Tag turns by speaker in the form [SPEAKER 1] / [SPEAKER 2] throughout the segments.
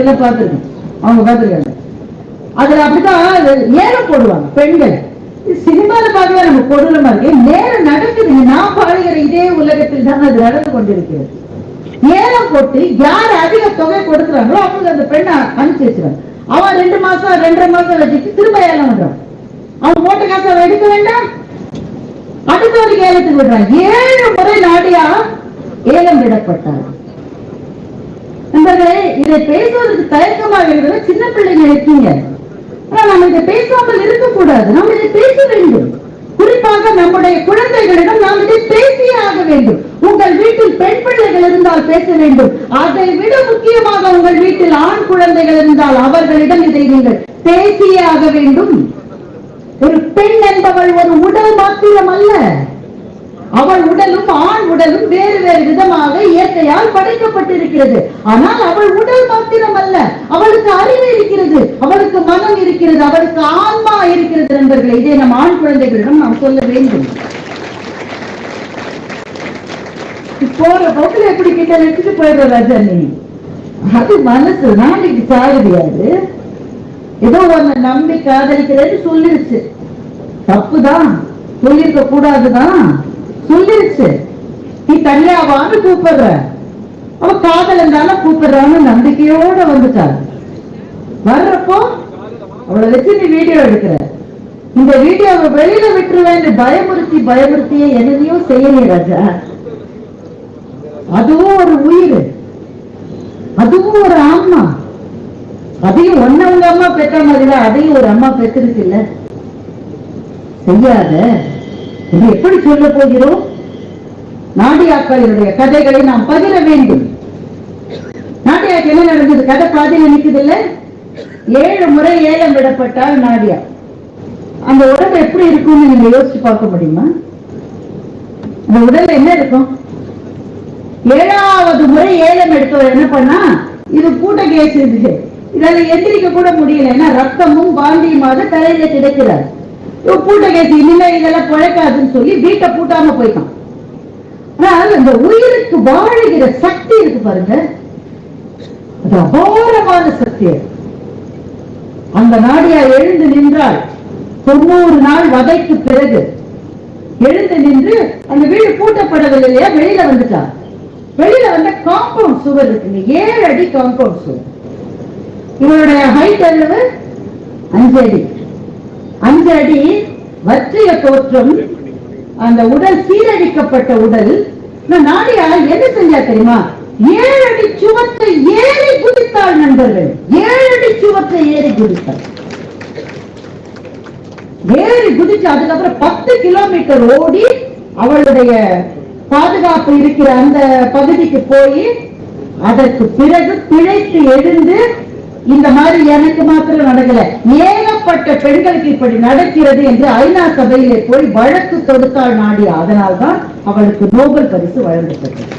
[SPEAKER 1] எல்லாம் அவங்க பார்த்துருக்காங்க. அதுல அப்படிதான் ஏலம் போடுவாங்க பெண்கள். சினிமால பார்க்கவே நம்ம கொடூரமா இருக்கு. நேரம் நடக்குதுங்க நான் பாடுகிற இதே உலகத்தில் தான் அது நடந்து கொண்டிருக்கிறது. ஏலம் போட்டு யார் அதிக தொகை கொடுக்குறாங்களோ அவங்க அந்த பெண்ணை அனுப்பிச்சு வச்சிருவாங்க. அவன் ரெண்டு மாசம் ரெண்டரை மாசம் வச்சுட்டு திரும்ப ஏலம் விடுறான் அவன் போட்ட காசு அவன் எடுக்க வேண்டாம். அடுத்த ஒரு ஏலத்துக்கு விடுறான் ஏழு முறை நாடியா ஏலம் விடப்பட்டான் நண்பர்களே இதை பேசுவதற்கு தயக்கமாக இருக்கிற சின்ன பிள்ளைங்க இருக்கீங்க. ஆனா நம்ம இதை பேசாமல் இருக்கக்கூடாது. நாம் இதை பேச வேண்டும். குறிப்பாக நம்முடைய குழந்தைகளிடம் நாம் இதை பேசியே ஆக வேண்டும். உங்கள் வீட்டில் பெண் பிள்ளைகள் இருந்தால் பேச வேண்டும். அதை விட முக்கியமாக உங்கள் வீட்டில் ஆண் குழந்தைகள் இருந்தால் அவர்களிடம் இதை நீங்கள் பேசியே ஆக வேண்டும். ஒரு பெண் என்பவள் ஒரு உடல் மாத்திரம் அல்ல அவள் உடலும் ஆண் உடலும் வேறு வேறு விதமாக இயற்கையால் படைக்கப்பட்டிருக்கிறது. ஆனால் அவள் உடல் மாத்திரம் அல்ல அவளுக்கு அறிவு இருக்கிறது. அவளுக்கு மனம் இருக்கிறது. அவளுக்கு ஆன்மா இருக்கிறது நண்பர்களே. இதை நம் ஆண் குழந்தைகளிடம் நாம் சொல்ல வேண்டும். போற போக்குல எப்படி கிட்ட வச்சுட்டு போயிடுற ரஜனி? அது மனசு நாளைக்கு சாகுதியாது ஏதோ ஒண்ணு நம்பி காதலிக்கிறேன்னு சொல்லிருச்சு. தப்புதான். சொல்லியிருக்க கூடாதுதான் சொல்லிருச்சு. நீ தனியா வான்னு கூப்பிடுற. அவ காதல் இருந்தாலும் கூப்பிடுறான்னு நம்பிக்கையோட வந்துட்டாள். வர்றப்போ அவளை வச்சு நீ வீடியோ எடுக்கிற. இந்த வீடியோவை வெளியில விட்டுருவேன் பயமுறுத்தி பயமுறுத்திய எதையோ செய்யலையே ராஜா. அதுவும் ஒரு உயிர். அதுவும் ஒரு ஆன்மா. அதையும் ஒன்னவங்க அம்மா பெற்ற மாதிரிதான் அதையும் ஒரு அம்மா பெற்றிருக்கு இல்ல செய்யாத. இது எப்படி சொல்ல போகிறோம்? நாடியாக்களினுடைய கதைகளை நாம் பகிர வேண்டும். நாடியாக்கு என்ன நடந்தது? கதை பாதி நிக்குது இல்ல ஏழு முறை ஏலம் விடப்பட்டால் நாடியா அந்த உடம்பு எப்படி இருக்கும்னு நீங்க யோசிச்சு பார்க்க முடியுமா? அந்த உடல்ல என்ன இருக்கும்? ஏழாவது முறை ஏலம் எடுத்தவர் என்ன பண்ணா? இது கூட்ட கேஸ் இது இதால எந்திரிக்க கூட முடியல. ஏன்னா ரத்தமும் பாந்தியுமாக தலையில கிடைக்கிறார். பூட்ட கேட்டு இனிமே இதெல்லாம் பிழைக்காதுன்னு சொல்லி வீட்டை பூட்டாம போயிட்டான். ஆனால் அந்த உயிருக்கு வாழுகிற சக்தி இருக்கு பாருங்க. அது அபாரமான சக்தி. அந்த நாடியா எழுந்து நின்றால் தொண்ணூறு நாள் வதைக்கு பிறகு எழுந்து நின்று அந்த வீடு பூட்டப்படவில்லை இல்லையா? வெளியில வந்துட்டா. வெளியில வந்த காம்பவுண்ட் சுவர் இருக்குங்க ஏழு அடி காம்பவுண்ட் சுவர். இவருடைய ஹைட் அளவு அஞ்சு அடி. அஞ்சு அடி வற்றிய தோற்றம் அந்த உடல் சீரழிக்கப்பட்ட உடல் நாடியா என்ன செஞ்சா தெரியுமா? ஏழு அடி சுவத்தை ஏறி குதித்தாள் நண்பர்கள். ஏழு அடி சுவத்தை ஏறி குதித்தாள். ஏறி குதிச்சு அதுக்கப்புறம் பத்து கிலோமீட்டர் ஓடி அவளுடைய பாதுகாப்பு இருக்கிற அந்த பகுதிக்கு போய் அதற்கு பிறகு பிழைத்து எழுந்து இந்த மாதிரி எனக்கு மாத்திரம் நடக்கல. ஏக ஏகப்பட்ட பெண்களுக்கு இப்படி நடக்கிறது என்று ஐநா சபையிலே போய் வழக்கு தொடுத்தாள் நாடியா அதனால்தான் அவளுக்கு நோபல் பரிசு வழங்கப்பட்டது.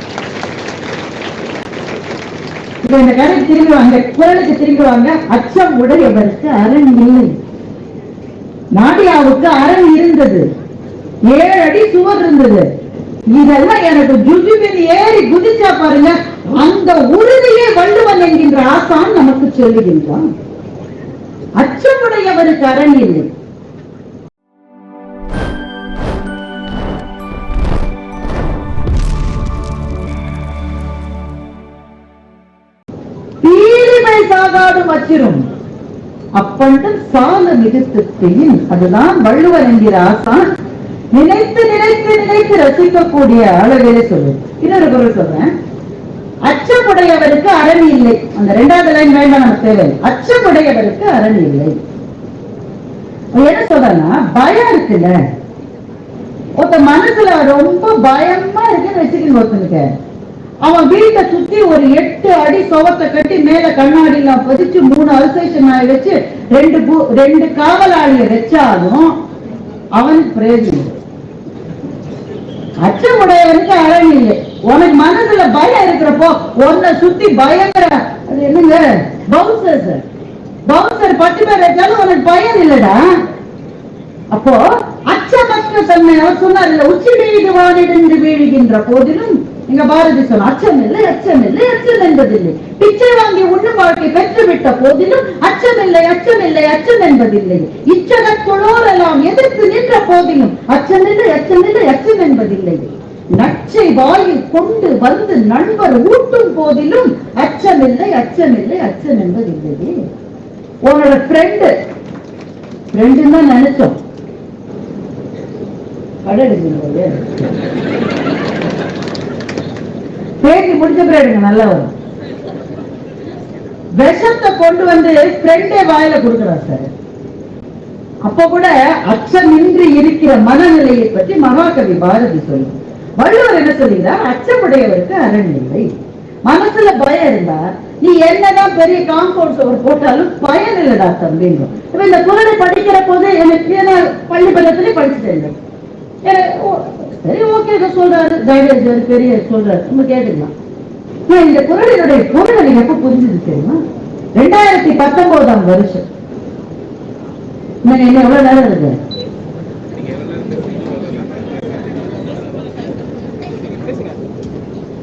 [SPEAKER 1] இப்ப இந்த கதைக்கு திரும்பி வாங்க குரலுக்கு திரும்பி வாங்க. அச்சம் உடையவருக்கு அரண் இல்லை. நாடியாவுக்கு அரண் இருந்தது. ஏழு அடி சுவர் இருந்தது. இதெல்லாம் எனக்கு ஜுஜுபின் ஏறி குதிச்சா பாருங்க அந்த உறுதியை வள்ளுவன் என்கின்ற ஆசான் நமக்கு சொல்லுகின்றான். அச்சம் அரண் கரணில் தீரிமை சாகாது மச்சிரும். அப்பண்டம் சால மிகுத்துத்தையும் அதுதான் வள்ளுவர் என்கிற ஆசான். நினைத்து நினைத்து நினைத்து ரசிக்கக்கூடிய அளவிலே சொல்லு. இன்னொரு குரல் சொல்றேன். அச்சமுடையவருக்கு அரண் இல்லை. அந்த ரெண்டாவது லைன் வேண்டாம் நமக்கு தேவை அச்சமுடையவருக்கு அரண் இல்லை. என்ன சொல்றேன்னா பயம் இருக்குல்ல? ஒருத்த மனசுல ரொம்ப பயமா இருக்குன்னு வச்சுக்கணும் ஒருத்தனுக்கு. அவன் வீட்டை சுத்தி ஒரு எட்டு அடி சுவத்தை கட்டி மேல கண்ணாடிலாம் பதிச்சு மூணு அல்சேஷன் ஆகி வச்சு ரெண்டு பூ- ரெண்டு காவலாளிய வச்சாலும் அவனுக்கு பிரயோஜனம் அச்சமுடையவனுக்கு அரண் இல்லை. உனக்கு மனசுல பயம் இருக்கிறப்போ உன்னை சுத்தி பயங்கர அது என்னங்க? பவுசர் சார் பவுன்சர் பட்டு பேர் வச்சாலும் உனக்கு பயம் இல்லடா. அப்போ அச்சமற்ற தன்மை அவர் சொன்னார் உச்சி வீடு வானிடந்து வீழுகின்ற போதிலும் எங்க பாரதி சொன்ன அச்சம் இல்லை அச்சம் இல்லை அச்சம் என்பதில்லை. பிச்சை வாங்கி உண்ணும் வாழ்க்கை பெற்றுவிட்ட போதிலும் அச்சம் இல்லை அச்சம் இல்லை அச்சம் என்பதில்லை. இச்சகத்துளோரெல்லாம் எதிர்த்து நின்ற போதிலும் அச்சம் இல்லை அச்சம் இல்லை அச்சம் என்பதில்லை. நச்சை வாயில் கொண்டு வந்து நண்பர் ஊட்டும் போதிலும் அச்சமில்லை அச்சமில்லை அச்சம் என்பதில்லையே உன்னோட ஃப்ரெண்டு ஃப்ரெண்டுன்னு தான் நினைச்சோம் கடை பேசி முடிச்ச பிறகு நல்லா வரும். விஷத்தை கொண்டு வந்து ஃப்ரெண்டே வாயில கொடுக்குறார் சார். அப்ப கூட அச்சமின்றி இருக்கிற மனநிலையை பற்றி மகாகவி பாரதி சொல்லும். வள்ளுவர் என்ன சொல்லுகிறார் அச்சமுடையவருக்கு அரண் இல்லை. மனசுல பயம் இருந்தா நீ என்னதான் பெரிய காம்பவுண்ட் சுவர் போட்டாலும் பயன் இல்லடா தம்பிங்க இப்ப இந்த குரலை படிக்கிற போது எனக்கு பள்ளி பள்ளத்திலே படிச்சுட்டேன் ஓ, சரி ஓகே சொல்றாரு. கைடேஜ் ஒரு பெரிய சொல்றாரு. நம்ம கேட்டுக்கலாம். நான் இந்த குரலினுடைய பொருள் எனக்கு எப்ப புரிஞ்சது தெரியுமா? ரெண்டாயிரத்தி பத்தொன்பதாம் வருஷம். என்ன எவ்வளவு நேரம் இருக்கு?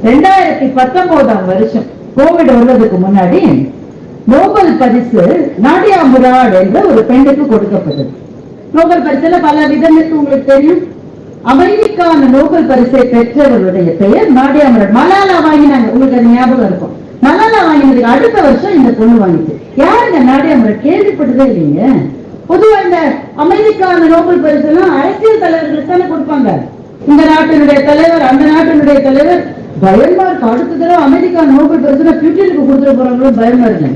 [SPEAKER 1] ரெண்டாயிரத்தி பத்தொன்பதாம் வருஷம். கோவிட் வர்றதுக்கு முன்னாடி நோபல் பரிசு நாடியா முராட் என்ற ஒரு பெண்ணுக்கு கொடுக்கப்பட்டது. நோபல் பரிசுல பல விதங்களுக்கு உங்களுக்கு தெரியும். அமெரிக்கான நோபல் பரிசை பெற்றவருடைய பெயர் நாடியா முராட். மலாலா வாங்கினாங்க. உங்களுக்கு அது ஞாபகம் இருக்கும். மலாலா வாங்கினதுக்கு அடுத்த வருஷம் இந்த பொண்ணு வாங்கிச்சு. யாருங்க நாடியா முராட்? கேள்விப்பட்டதே இல்லைங்க. பொதுவா இந்த அமெரிக்கான நோபல் பரிசு எல்லாம் அரசியல் தலைவர்களுக்கு தானே கொடுப்பாங்க. இந்த நாட்டினுடைய தலைவர் அந்த நாட்டினுடைய தலைவர் பயமா இருக்கு. அடுத்த தடவை அமெரிக்கா நோபல் பரிசு பியூட்டனுக்கு கொடுத்துட்டு போறாங்களோ பயமா இருக்கு.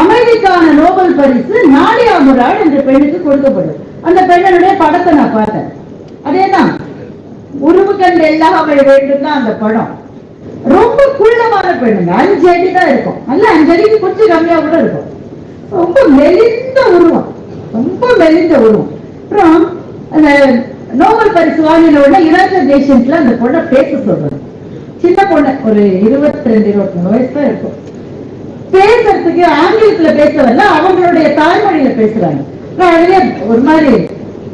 [SPEAKER 1] அமெரிக்கான நோபல் பரிசு நாடியா முராட் என்ற பெண்ணுக்கு கொடுக்கப்படும். அந்த பெண்ணுடைய படத்தை நான் பார்த்தேன். அதேதான் உருவு கண்டு எல்லாமே வேண்டும் தான் அந்த படம். ரொம்ப குள்ளமான பெண்ணுங்க. அஞ்சு அடி தான் இருக்கும். அல்ல அஞ்சு அடிக்கு கொஞ்சம் கம்மியா கூட இருக்கும். ரொம்ப மெலிந்த உருவம். ரொம்ப மெலிந்த உருவம். அப்புறம் அந்த நோபல் பரிசு வாங்கின உடனே யுனைடெட் நேஷன்ஸ்ல அந்த பொண்ணை பேச சொல்றாங்க சின்ன பொண்ணு ஒரு இருபத்தி ரெண்டு இருபத்தி மூணு வயசு தான் இருக்கும். பேசுறதுக்கு ஆங்கிலத்துல பேச அவங்களுடைய தாய்மொழியில பேசுறாங்க. நான் அதுலயே ஒரு மாதிரி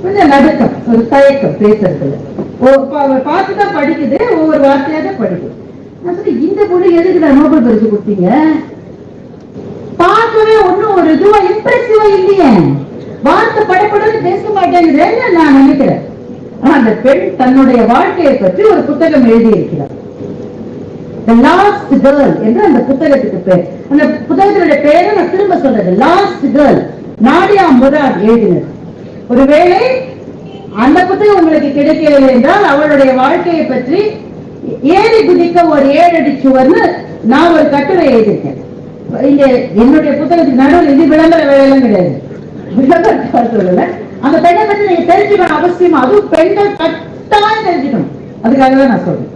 [SPEAKER 1] கொஞ்சம் நடுக்கம் ஒரு தயக்கம் பேசுறதுல. ஓ- பா- அவ பார்த்துதான் படிக்குது ஒவ்வொரு வார்த்தையா தான் படிக்குது. நான் சொல்லி இந்த பொண்ணு எதுக்கு நான் நோபல் பரிசு கொடுத்தீங்க? பார்க்கவே ஒண்ணும் ஒரு இதுவா இம்ப்ரெசிவா இல்லையே. வார்த்தை படப்படன்னு பேச மாட்டேங்குதுன்னு நான் நினைக்கிறேன். அந்த பெண் தன்னுடைய வாழ்க்கையை பற்றி ஒரு புத்தகம் எழுதியிருக்கிறார். The Last Girl என்று அந்த புத்தகத்துக்கு பேர். அந்த புத்தகத்தினுடைய பேரை நான் திரும்ப சொல்றேன். லாஸ்ட் கேர்ள் நாடியா முதார் எழுதினது. ஒருவேளை அந்த புத்தகம் உங்களுக்கு கிடைக்கவில்லை என்றால் அவளுடைய வாழ்க்கையை பற்றி ஏறி குதிக்க ஒரு ஏழடி சுவர்னு நான் ஒரு கட்டுரை எழுதியிருக்கேன். இங்க என்னுடைய புத்தகத்துக்கு நடுவில் இது விளம்பர வேலையெல்லாம் கிடையாது. விளம்பர சொல்லல. அந்த பெண்ணை பற்றி நீங்க தெரிஞ்சுக்கணும் அவசியம்? அதுவும் பெண்கள் கட்டாயம் தெரிஞ்சுக்கணும். அதுக்காக தான் நான் சொல்றேன்.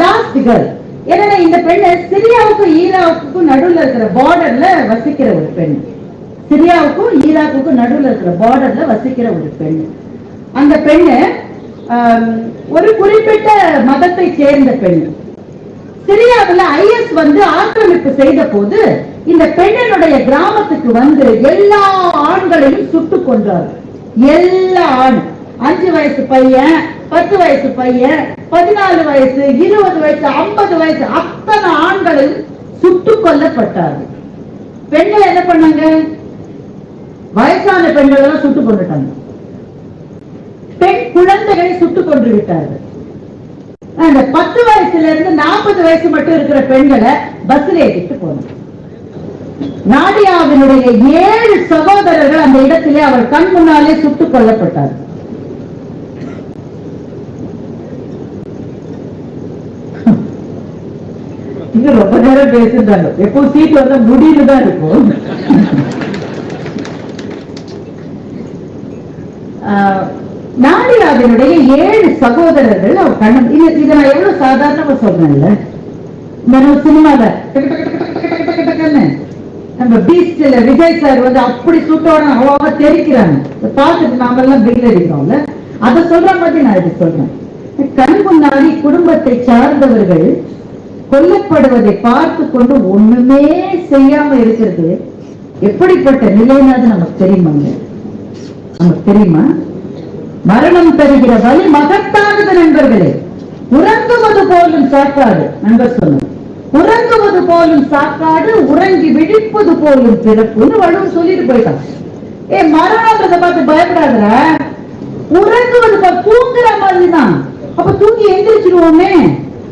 [SPEAKER 1] லாஸ்ட் கேர்ள் ஏன்னா இந்த பெண்ணு சிரியாவுக்கும் ஈராக்குக்கும் நடுவில் இருக்கிற பார்டர்ல வசிக்கிற ஒரு பெண். சிரியாவுக்கும் ஈராக்குக்கும் நடுவில் இருக்கிற பார்டர்ல வசிக்கிற ஒரு பெண். அந்த பெண்ணு ஒரு குறிப்பிட்ட மதத்தை சேர்ந்த பெண். சிரியாவில் ஐஎஸ் வந்து ஆக்கிரமிப்பு செய்த போது இந்த பெண்ணனுடைய கிராமத்துக்கு வந்து எல்லா ஆண்களையும் சுட்டு கொன்றார். எல்லா ஆண். அஞ்சு வயசு பையன் பத்து வயசு பையன் பதினாலு வயசு இருபது வயசு ஐம்பது வயசு அத்தனை ஆண்களும் சுட்டு கொல்லப்பட்டார்கள். பெண்கள் என்ன பண்ணாங்க? வயசான பெண்கள் எல்லாம் சுட்டு கொண்டுட்டாங்க. பெண் குழந்தைகளை சுட்டு கொண்டு விட்டார்கள். அந்த பத்து வயசுல இருந்து நாற்பது வயசு மட்டும் இருக்கிற பெண்களை பஸ்ல ஏற்றிட்டு போனாங்க. நாடியாவினுடைய ஏழு சகோதரர்கள் அந்த இடத்திலே அவர் கண் முன்னாலே சுட்டுக் கொல்லப்பட்டார். இங்க ரொம்ப நேரம் பேசிருந்தாங்க எப்போ சீட் வந்தா முடிவு தான் இருக்கும். ஆஹ், நாடியாவினுடைய ஏழு சகோதரர்கள் அவர் கண்ணு இது இதை நான் எவ்வளவு சாதாரணமா சொல்றேன்ல? நம்ம சினிமால நம்ம பீஸ்ட்ல விஜய் சார் வந்து அப்படி சுட்டோட அவ்வளவா தெரிக்கிறாங்க. பார்த்துட்டு நாம எல்லாம் பில் அடிக்கிறோம்ல. அதை சொல்ற மாதிரி நான் இது சொல்றேன். கண் முன்னாடி குடும்பத்தை சார்ந்தவர்கள் கொல்லப்படுவதை பார்த்து கொண்டு ஒண்ணுமே செய்யாம இருக்கிறது. எப்படிப்பட்ட நிலைனாது நமக்கு தெரியுமாங்க நமக்கு தெரியுமா? மரணம் தருகிற வலி மகத்தானது நண்பர்களே. உறங்குவது போலும் சாப்பாடு நண்பர் சொன்னார் உறங்குவது போலும் சாக்காடு உறங்கி விழிப்பது போலும் பிறப்புன்னு வள்ளுவர் சொல்லிட்டு போயிட்டான். ஏ மரணத்தை பார்த்து பயப்படாத உறங்குவது தூங்குற மாதிரி தான் அப்ப தூங்கி எந்திரிச்சிருவோமே.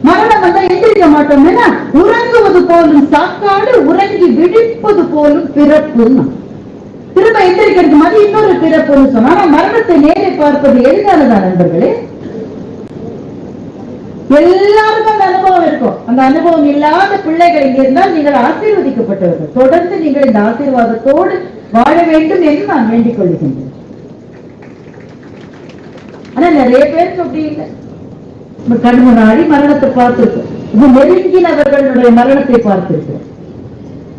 [SPEAKER 1] மரணம் வந்தா எந்திரிக்க மாட்டோம்னா உறங்குவது போலும் சாக்காடு உறங்கி விழிப்பது போலும் பிறப்புன்னு. திரும்ப எந்திரிக்கிறது மாதிரி இன்னொரு பிறப்புன்னு சொன்னா மரணத்தை நேரே பார்ப்பது எளிதானதா நண்பர்களே? எல்லா இருக்கும் அந்த அனுபவம் இல்லாத பிள்ளைகள் இங்க இருந்தால் நீங்கள் ஆசீர்வதிக்கப்பட்டவர்கள். தொடர்ந்து நீங்கள் இந்த ஆசீர்வாதத்தோடு வாழ வேண்டும் என்று நான் வேண்டிக் கொள்கின்றேன். ஆனா நிறைய பேருக்கு அப்படி இல்லை. கண் முன்னாடி மரணத்தை பார்த்திருக்கோம் இது நெருங்கினவர்களுடைய மரணத்தை பார்த்திருக்கிறோம்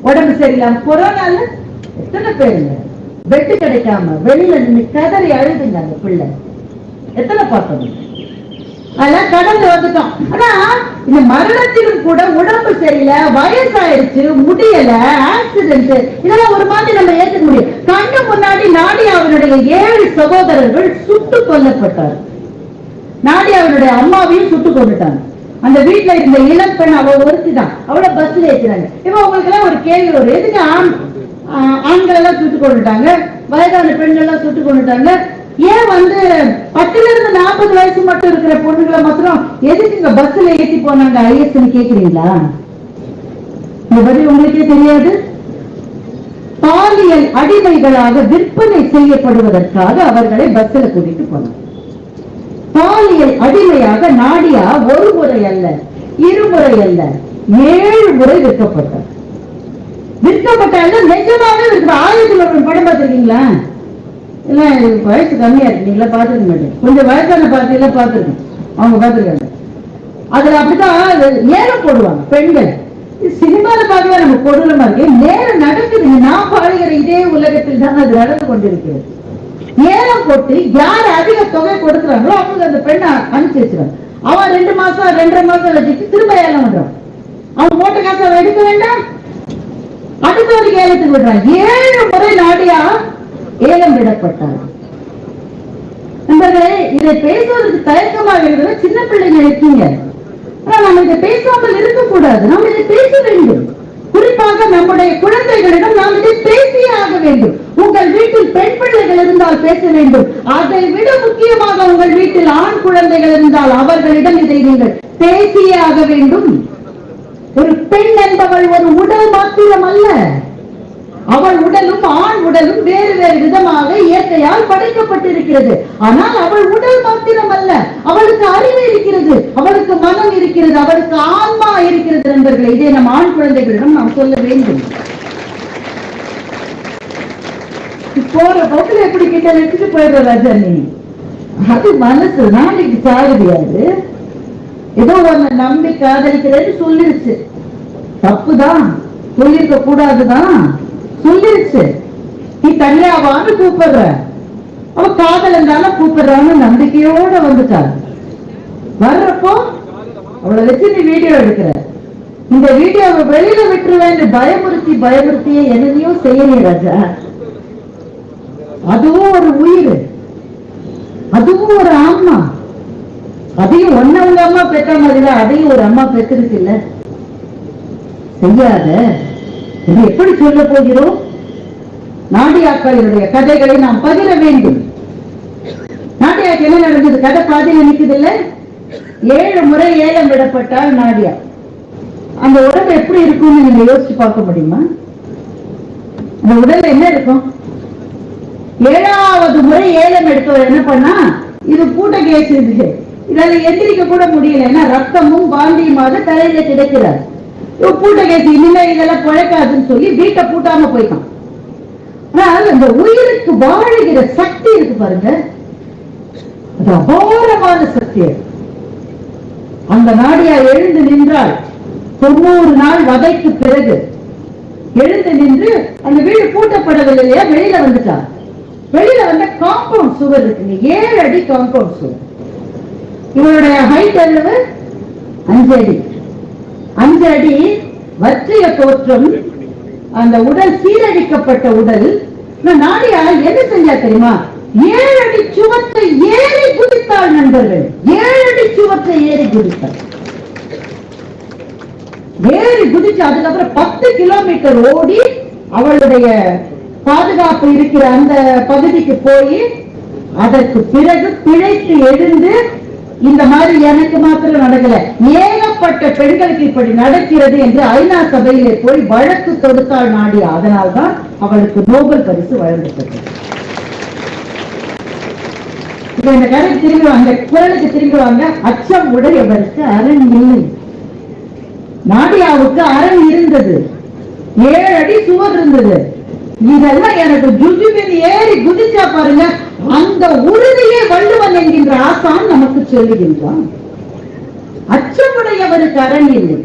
[SPEAKER 1] உடம்பு சரியில்லாம கொரோனால எத்தனை பேருங்க? பெட்டு கிடைக்காம வெளியில நின்று கதறி அழுதுங்க அந்த பிள்ளை. எத்தனை பார்த்தோம்? அதெல்லாம் கடந்து வந்துட்டோம். ஆனா இந்த மரணத்திலும் கூட உடம்பு சரியில்லை வயசாயிருச்சு முடியல ஆக்சிடென்ட் இதெல்லாம் ஒரு மாதிரி நம்ம ஏத்துக்க முடியும். கண்ணு முன்னாடி நாடியாவினுடைய ஏழு சகோதரர்கள் சுட்டு கொல்லப்பட்டார். நாடியாவினுடைய அம்மாவையும் சுட்டு கொண்டுட்டாங்க அந்த வீட்டுல இருந்த இளம் பெண் அவ ஒருத்தி தான் அவளை பஸ்ல ஏத்துறாங்க இப்ப உங்களுக்கு எல்லாம் ஒரு கேள்வி வரும். எதுக்கு ஆண் ஆண்கள் எல்லாம் சுட்டு கொண்டுட்டாங்க வயதான பெண்கள் எல்லாம் சுட்டு கொண்டுட்டாங்க ஏன் வந்து பத்துல இருந்து நாற்பது வயசு மட்டும் இருக்கிற பொண்ணுங்களை மாத்திரம் எதுக்கு இங்க பஸ்ல ஏத்தி போனாங்க ஐஎஸ்ன்னு கேக்குறீங்களா? இந்த பதில் உங்களுக்கே தெரியாது. பாலியல் அடிமைகளாக விற்பனை செய்யப்படுவதற்காக அவர்களை பஸ்ல கூட்டிட்டு போனாங்க. பாலியல் அடிமையாக நாடியா ஒரு முறை அல்ல இருமுறை அல்ல ஏழு முறை விற்கப்பட்டார். விற்கப்பட்டாங்க நிஜமாவே இருக்கிற ஆயிரத்தி ஒரு படம் பார்த்திருக்கீங்களா? இல்ல எனக்கு வயசு கம்மியா இருக்கு. நீங்களாம் பார்த்துருக்க மாட்டேன் கொஞ்சம் வயசான பார்ட்டியில பாத்துருக்கேன் அவங்க பார்த்துருக்காங்க. அதுல அப்படிதான் நேரம் போடுவாங்க பெண்கள். சினிமாவில் சினிமால பார்க்கவே நம்ம கொடூரமா இருக்கு. நேரம் நடக்குதுங்க நான் பாடுகிற இதே உலகத்தில் தான் அது நடந்து கொண்டிருக்கு நேரம் போட்டு யார் அதிக தொகை கொடுக்குறாங்களோ அவங்க அந்த பெண்ணை அனுப்பிச்சு வச்சிருவாங்க. அவன் ரெண்டு மாசம் ரெண்டரை மாசம் வச்சுட்டு திரும்ப ஏலம் விடுறான் அவன் போட்ட காசை அவன் எடுக்க வேண்டாம். அடுத்த ஒரு ஏலத்துக்கு விடுறான். ஏழு முறை நாடியா ஏலம் விடப்பட்டார். நண்பர்களே இதை பேசுவதற்கு தயக்கமாக இருக்கிற சின்ன பிள்ளைங்க இருக்கீங்க. ஆனா நம்ம இதை பேசாமல் இருக்கக்கூடாது. நாம் இதை பேச வேண்டும். குறிப்பாக நம்முடைய குழந்தைகளிடம் நாம் இதை பேசியே ஆக வேண்டும். உங்கள் வீட்டில் பெண் பிள்ளைகள் இருந்தால் பேச வேண்டும். அதை விட முக்கியமாக உங்கள் வீட்டில் ஆண் குழந்தைகள் இருந்தால் அவர்களிடம் இதை நீங்கள் பேசியே ஆக வேண்டும். ஒரு பெண் என்பவள் ஒரு உடல் மாத்திரம் அல்ல அவள் உடலும் ஆண் உடலும் வேறு வேறு விதமாக இயற்கையால் படைக்கப்பட்டிருக்கிறது. ஆனால் அவள் உடல் மாத்திரம் அல்ல அவளுக்கு அறிவு இருக்கிறது. அவளுக்கு மனம் இருக்கிறது. அவளுக்கு ஆன்மா இருக்கிறது நண்பர்களே. இதை நம் ஆண் குழந்தைகளிடம் நாம் சொல்ல வேண்டும். போற போக்குல எப்படி கிட்ட நினைச்சு போயிடுற ரஜனி? அது மனசு நாளைக்கு சாகுதியாது ஏதோ ஒண்ணு நம்பி காதலிக்கிறேன்னு சொல்லிருச்சு. தப்புதான். சொல்லியிருக்க கூடாதுதான் சொல்லிருச்சு. நீ தனியாவான்னு கூப்பிடுற. அவ காதல் இருந்தாலும் கூப்பிடுறான்னு நம்பிக்கையோட வந்துட்டாள். வர்றப்போ அவளை வச்சு நீ வீடியோ எடுக்கிற. இந்த வீடியோவை வெளியில விட்டுருவேன்னு பயமுறுத்தி பயமுறுத்திய என்னையோ செய்யலையே ராஜா. அதுவும் ஒரு உயிர். அதுவும் ஒரு ஆன்மா. அதையும் ஒன்ன அம்மா பெற்ற மாதிரிதான் அதையும் ஒரு அம்மா பெற்றிருக்கு இல்ல? செய்யாத. இது எப்படி சொல்ல போகிறோம்? நாடியாக்களினுடைய கதைகளை நாம் பகிர வேண்டும். நாடியாக்கு என்ன நடந்தது? கதை பாதி நிக்குது இல்ல ஏழு முறை ஏலம் விடப்பட்டால் நாடியா அந்த உடம்பு எப்படி இருக்கும்னு நீங்க யோசிச்சு பார்க்க முடியுமா? அந்த உடல்ல என்ன இருக்கும்? ஏழாவது முறை ஏலம் எடுத்தவர் என்ன பண்ணா இது பூட்ட கேஸ் இது இதால எந்திரிக்க கூட முடியல. ஏன்னா ரத்தமும் பாந்தியுமாக தலையில கிடைக்கிறார். பூட்ட கேட்டு இனிமே இதெல்லாம் பிழைக்காதுன்னு சொல்லி வீட்டை பூட்டாம போயிட்டான். ஆனால் அந்த உயிருக்கு வாழுகிற சக்தி இருக்கு பாருங்க. அது அபாரமான சக்தி அந்த நாடியா எழுந்து நின்றால் தொண்ணூறு நாள் வதைக்கு பிறகு எழுந்து நின்று அந்த வீடு பூட்டப்படவில்லை இல்லையா? வெளியில வந்துட்டா. வெளியில வந்த காம்பவுண்ட் சுவர் இருக்குங்க ஏழு அடி காம்பவுண்ட் சுவர் இவருடைய ஹைட் அளவு அஞ்சு அடி. அஞ்சு அடி வற்றிய தோற்றம் அந்த உடல் சீரழிக்கப்பட்ட உடல் இந்த நாடியா என்ன செஞ்சா தெரியுமா? ஏழு அடி சுவத்தை ஏறி குதித்தாள் நண்பர்கள். ஏழு அடி சுவத்தை ஏறி குதித்தாள். ஏறி குதிச்சு அதுக்கப்புறம் பத்து கிலோமீட்டர் ஓடி அவளுடைய பாதுகாப்பு இருக்கிற அந்த பகுதிக்கு போய் அதற்கு பிறகு பிழைத்து எழுந்து இந்த மாதிரி எனக்கு மாத்திரம் நடக்கல. ஏகப்பட்ட பெண்களுக்கு இப்படி நடக்கிறது என்று ஐநா சபையிலே போய் வழக்கு தொடுத்தாள் நாடி. அதனால்தான் அவளுக்கு நோபல் பரிசு வழங்கப்பட்டது. இப்ப இந்த கதை திரும்பி வாங்க. குரலுக்கு திரும்பி வாங்க. அச்சம் உடையவருக்கு அரண் இல்லை. நாடியாவுக்கு அரண் இருந்தது. ஏழு அடி சுவர் இருந்தது. இதெல்லாம் எனக்கு ஜுஜுபின் ஏறி குதிச்சா பாருங்க. அந்த உறுதியை வள்ளுவன் சொல்லுகின்றான் அச்சமுடையவருக்கு அரண் இல்லை.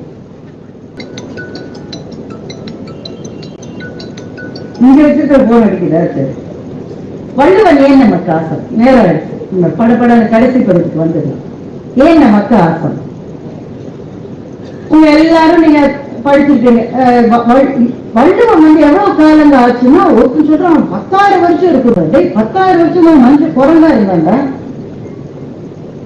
[SPEAKER 1] இங்க வச்சுட்டு போன் அடிக்கிறாரு வள்ளுவன் ஏன் நமக்கு ஆசம் நேரம் நம்ம படப்பட கடைசி படத்துக்கு வந்தது ஏன் நமக்கு ஆசம் உங்க எல்லாரும் நீங்க படிச்சிருக்கீங்க. வள்ளுவன் வந்து எவ்வளவு காலங்க ஆச்சுன்னா ஒருத்தன் சொல்றான் பத்தாயிரம் வருஷம் இருக்குது டேய் பத்தாயிரம் வருஷம் மனுஷன் குரங்கா இருந்தாங்க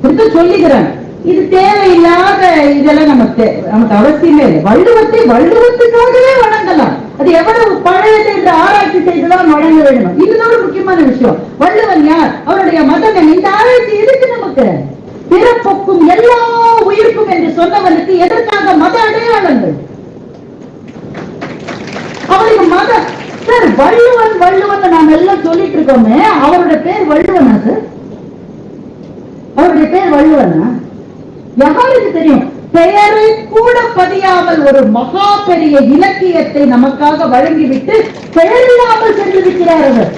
[SPEAKER 1] இப்படித்தான் சொல்லிக்கிறாங்க இது தேவையில்லாத இதெல்லாம் நமக்கு நமக்கு அவசியமே இல்லை. வள்ளுவத்தை வள்ளுவத்துக்காகவே வணங்கலாம். அது எவ்வளவு பழையது என்று ஆராய்ச்சி செய்துதான் வழங்க வேண்டும் இதுதான் ஒரு முக்கியமான விஷயம். வள்ளுவன் யார்? அவருடைய மதம் இந்த ஆராய்ச்சி எதுக்கு நமக்கு? பிறப்புக்கும் எல்லா உயிருக்கும் என்று சொன்னவனுக்கு எதற்காக மத அடையாளங்கள்? அவருக்கு மத சார் வள்ளுவன் வள்ளுவன் நாம் எல்லாம் சொல்லிட்டு இருக்கோமே அவரோட பேர் வள்ளுவனா சார் அவருடைய பேர் வள்ளுவனா யாருக்கு தெரியும்? பெயரை கூட பதியாமல் ஒரு மகா பெரிய இலக்கியத்தை நமக்காக வழங்கிவிட்டு பெயரில்லாமல் சென்றிருக்கிறார் அவர்.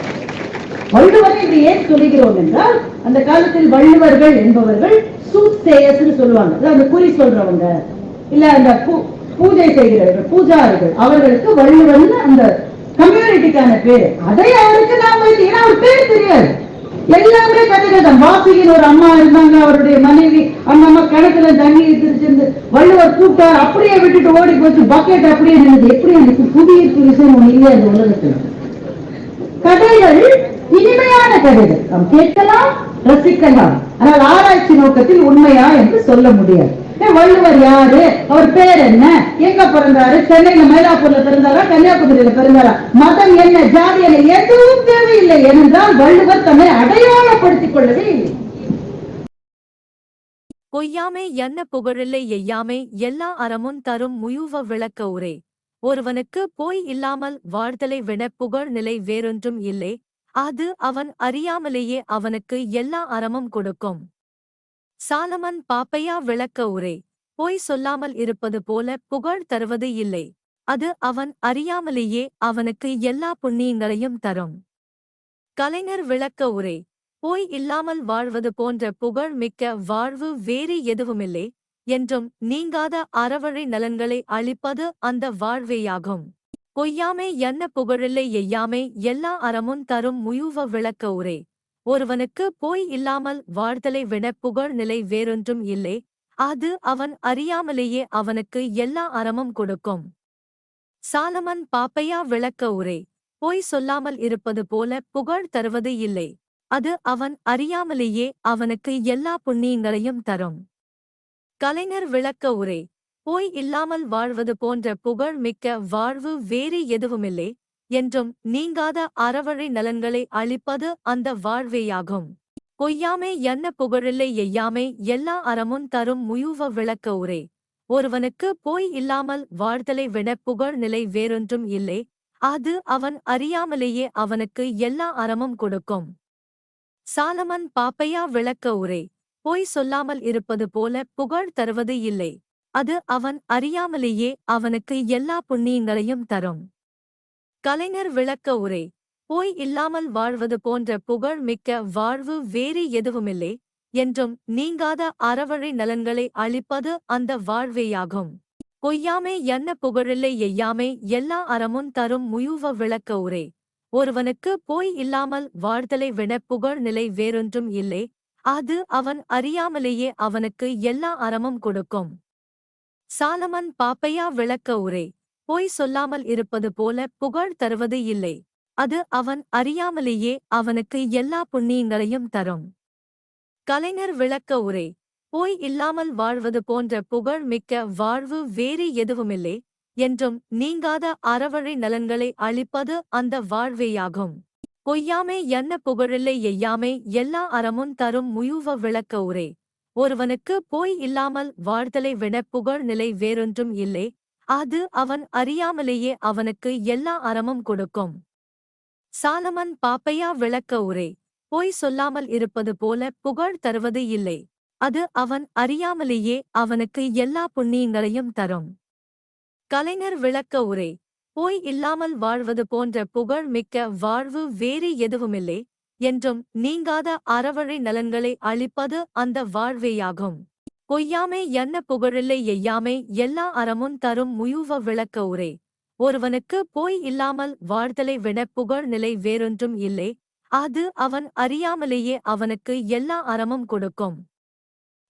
[SPEAKER 1] வள்ளுவரை இது ஏன் சொல்லுகிறோம் என்றால் அந்த காலத்தில் வள்ளுவர்கள் என்பவர்கள் சூத்தேயர்ஸ் சொல்லுவாங்க. அந்த குறி சொல்றவங்க. இல்ல அந்த பூ- பூஜை செய்கிறவர்கள் பூஜாரிகள் அவர்களுக்கு வள்ளுவன் அந்த கம்யூனிட்டிக்கான பேரு. அதை அவருக்கு நாம வைத்து- ஏன்னா அவர் பேர் தெரியாது. எல்லாமே கதைகள் வாசிகின் ஒரு அம்மா இருந்தாங்க அவருடைய மனைவி. அந்த அம்மா கிணத்துல தண்ணி எடுத்துருச்சிருந்து வள்ளுவர் கூப்பிட்டார். அப்படியே விட்டுட்டு ஓடி போச்சு. பக்கெட் அப்படியே நின்றுது எப்படி எனக்கு புதிய விஷயம் ஒண்ணு இல்லையா அந்த உலகத்துல? கதைகள் இனிமையான கதைகள். நாம் கேட்கலாம் ரசிக்கலாம். ஆனால் ஆராய்ச்சி நோக்கத்தில் உண்மையா என்று சொல்ல முடியாது. வள்ளுவர் யாரு? அவர் பேர் என்ன? எங்க பிறந்தாரு? சென்னையில மயிலாப்பூர்ல பிறந்தாரா? கன்னியாகுமரியில பிறந்தாரா? மதம் என்ன ஜாதி என்ன? எதுவும் தேவையில்லை என்றால் வள்ளுவர் தன்னை அடையாளப்படுத்திக் கொள்ளவே இல்லை.
[SPEAKER 2] பொய்யாமை என்ன புகழில்லை எய்யாமை எல்லா அறமும் தரும் முயுவ விளக்க உரை. ஒருவனுக்கு போய் இல்லாமல் வாழ்தலை விட புகழ் நிலை வேறொன்றும் இல்லை. அது அவன் அறியாமலேயே அவனுக்கு எல்லா அறமும் கொடுக்கும். சாலமன் பாப்பையா விளக்க உரை. பொய் சொல்லாமல் இருப்பது போல புகழ் தருவது இல்லை. அது அவன் அறியாமலேயே அவனுக்கு எல்லா புண்ணியங்களையும் தரும். கலைஞர் விளக்க உரை. போய் இல்லாமல் வாழ்வது போன்ற புகழ் மிக்க வாழ்வு வேறு எதுவுமில்லை என்றும் நீங்காத அறவழி நலன்களை அளிப்பது அந்த வாழ்வேயாகும். பொய்யாமை என்ன புகழில்லை எய்யாமை எல்லா அறமும் தரும் முயுவ விளக்க உரை. ஒருவனுக்கு போய் இல்லாமல் வாழ்தலை விட புகழ் நிலை வேறொன்றும் இல்லை. அது அவன் அறியாமலேயே அவனுக்கு எல்லா அறமும் கொடுக்கும். சாலமன் பாப்பையா விளக்க உரை. பொய் சொல்லாமல் இருப்பது போல புகழ் தருவது இல்லை. அது அவன் அறியாமலேயே அவனுக்கு எல்லா புண்ணியங்களையும் தரும். கலைஞர் விளக்க உரை. போய் இல்லாமல் வாழ்வது போன்ற புகழ் மிக்க வாழ்வு வேறு எதுவுமில்லை. என்றும் நீங்காத அறவழி நலன்களை அளிப்பது அந்த வாழ்வேயாகும். பொய்யாமை என்ன புகழில்லை எய்யாமை எல்லா அறமும் தரும் முயுவ விளக்க உரை. ஒருவனுக்கு போய் இல்லாமல் வாழ்தலை விட புகழ் நிலை வேறொன்றும் இல்லை. அது அவன் அறியாமலேயே அவனுக்கு எல்லா அறமும் கொடுக்கும். சாலமன் பாப்பையா விளக்க உரை. பொய் சொல்லாமல் இருப்பது போல புகழ் தருவது இல்லை. அது அவன் அறியாமலேயே அவனுக்கு எல்லா புண்ணியங்களையும் தரும். கலைஞர் விளக்க உரை போய் இல்லாமல் வாழ்வது போன்ற புகழ் மிக்க வாழ்வு வேறு எதுவுமில்லை என்றும் நீங்காத அறவழி நலன்களை அளிப்பது அந்த வாழ்வேயாகும். பொய்யாமை என்ன புகழில்லை எய்யாமை எல்லா அறமும் தரும் முயுவ விளக்க உரை. ஒருவனுக்கு போய் இல்லாமல் வாழ்தலை விட புகழ் நிலை வேறொன்றும் இல்லை அது அவன் அறியாமலேயே அவனுக்கு எல்லா அறமும் கொடுக்கும். சாலமன் பாப்பையா விளக்க உரை பொய் சொல்லாமல் இருப்பது போல புகழ் தருவது இல்லை. அது அவன் அறியாமலேயே அவனுக்கு எல்லா புண்ணியங்களையும் தரும். கலைஞர் விளக்க உரை. போய் இல்லாமல் வாழ்வது போன்ற புகழ் மிக்க வாழ்வு வேறு எதுவுமில்லை என்றும் நீங்காத அறவழி நலன்களை அளிப்பது அந்த வாழ்வேயாகும். பொய்யாமை என்ன புகழில்லை எய்யாமை எல்லா அறமும் தரும் முயுவ விளக்க உரை. ஒருவனுக்கு போய் இல்லாமல் வாழ்தலை விட புகழ் நிலை வேறொன்றும் இல்லை அது அவன் அறியாமலேயே அவனுக்கு எல்லா அறமும் கொடுக்கும். சாலமன் பாப்பையா விளக்க உரை பொய் சொல்லாமல் இருப்பது போல புகழ் தருவது இல்லை. அது அவன் அறியாமலேயே அவனுக்கு எல்லா புண்ணியங்களையும் தரும். கலைஞர் விளக்க உரை போய் இல்லாமல் வாழ்வது போன்ற புகழ் மிக்க வாழ்வு வேறு எதுவுமில்லை என்றும் நீங்காத அறவழி நலன்களை அளிப்பது அந்த வாழ்வேயாகும். பொய்யாமை என்ன புகழில்லை எய்யாமை எல்லா அறமும் தரும் முயுவ விளக்க உரை. ஒருவனுக்கு போய் இல்லாமல் வாழ்தலை விட புகழ் நிலை வேறொன்றும் இல்லை. அது அவன் அறியாமலேயே அவனுக்கு எல்லா அறமும் கொடுக்கும்.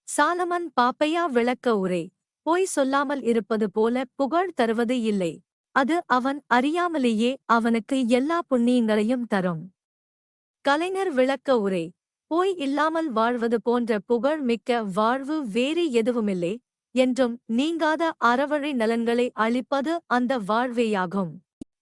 [SPEAKER 2] சாலமன் பாப்பையா விளக்க உரை. பொய் சொல்லாமல் இருப்பது போல புகழ் தருவது இல்லை. அது அவன் அறியாமலேயே அவனுக்கு எல்லா புண்ணியங்களையும் தரும். கலைஞர் விளக்க உரை. போய் இல்லாமல் வாழ்வது போன்ற புகழ் மிக்க வாழ்வு வேறு எதுவுமில்லை என்றும் நீங்காத அறவழி நலன்களை அளிப்பது அந்த வாழ்வேயாகும்.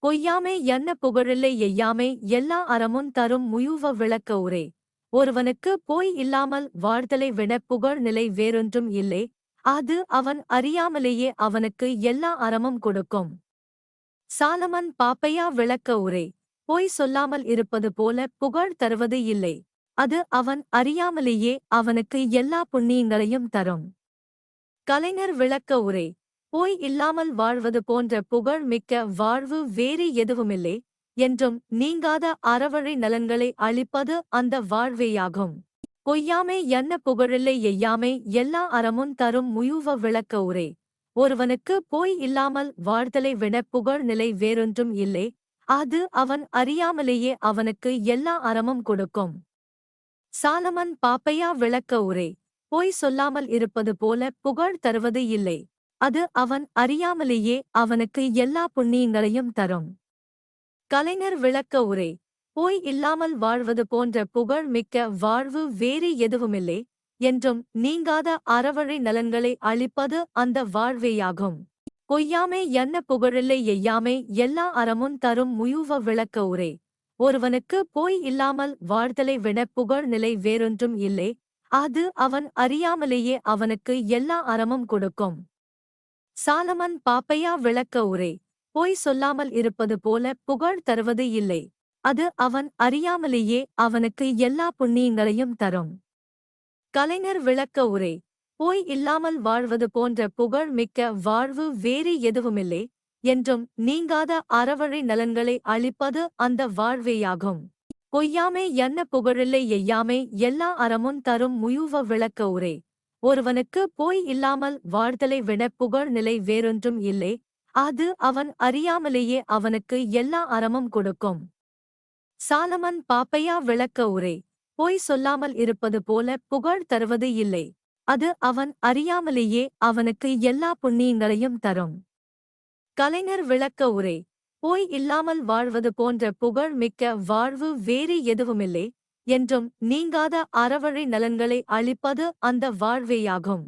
[SPEAKER 2] பொய்யாமை என்ன புகழில்லை எய்யாமை எல்லா அறமும் தரும் முயுவ விளக்க உரை. ஒருவனுக்கு போய் இல்லாமல் வாழ்தலை விட புகழ் நிலை வேறொன்றும் இல்லை அது அவன் அறியாமலேயே அவனுக்கு எல்லா அறமும் கொடுக்கும். சாலமன் பாப்பையா விளக்க உரை பொய் சொல்லாமல் இருப்பது போல புகழ் தருவது இல்லை. அது அவன் அறியாமலேயே அவனுக்கு எல்லா புண்ணியங்களையும் தரும். கலைஞர் விளக்க உரை போய் இல்லாமல் வாழ்வது போன்ற புகழ் மிக்க வாழ்வு வேறு எதுவுமில்லை என்றும் நீங்காத அறவழி நலன்களை அளிப்பது அந்த வாழ்வேயாகும். பொய்யாமை என்ன புகழில்லை எய்யாமை எல்லா அறமும் தரும் முயுவ விளக்க உரை ஒருவனுக்கு போய் இல்லாமல் வாழ்தலை விட புகழ் நிலை வேறொன்றும் இல்லை. அது அவன் அறியாமலேயே அவனுக்கு எல்லா அறமும் கொடுக்கும். சாலமன் பாப்பையா விளக்க உரை. பொய் சொல்லாமல் இருப்பது போல புகழ் தருவது இல்லை. அது அவன் அறியாமலேயே அவனுக்கு எல்லா புண்ணியங்களையும் தரும். கலைஞர் விளக்க உரை. போய் இல்லாமல் வாழ்வது போன்ற புகழ் மிக்க வாழ்வு வேறு எதுவுமில்லை என்றும் நீங்காத அறவழி நலன்களை அளிப்பது அந்த வாழ்வேயாகும். பொய்யாமை என்ன புகழில்லை எய்யாமை எல்லா அறமும் தரும் முயுவ விளக்க உரை. ஒருவனுக்கு போய் இல்லாமல் வாழ்தலை விட புகழ் நிலை வேறொன்றும் இல்லை அது அவன் அறியாமலேயே அவனுக்கு எல்லா அறமும் கொடுக்கும். சாலமன் பாப்பையா விளக்க உரை பொய் சொல்லாமல் இருப்பது போல புகழ் தருவது இல்லை அது அவன் அறியாமலேயே அவனுக்கு எல்லா புண்ணியங்களையும் தரும். கலைஞர் விளக்க உரை போய் இல்லாமல் வாழ்வது போன்ற புகழ் மிக்க வாழ்வு வேறு எதுவுமில்லை என்றும் நீங்காத அறவழி நலன்களை அளிப்பது அந்த வாழ்வேயாகும். பொய்யாமை என்ன புகழில்லை எய்யாமை எல்லா அறமும் தரும் முயுவ விளக்க உரை. ஒருவனுக்கு போய் இல்லாமல் வாழ்தலை விட புகழ் நிலை வேறொன்றும் இல்லை. அது அவன் அறியாமலேயே அவனுக்கு எல்லா அறமும் கொடுக்கும். சாலமன் பாப்பையா விளக்க உரை. போய் சொல்லாமல் இருப்பது போல புகழ் தருவது இல்லை. அது அவன் அறியாமலேயே அவனுக்கு எல்லா புண்ணியங்களையும் தரும். கலைஞர் விளக்க உரை போய் இல்லாமல் வாழ்வது போன்ற புகழ் மிக்க வாழ்வு வேறு எதுவுமில்லை என்றும் நீங்காத அறவழி நலன்களை அளிப்பது அந்த வாழ்வேயாகும்.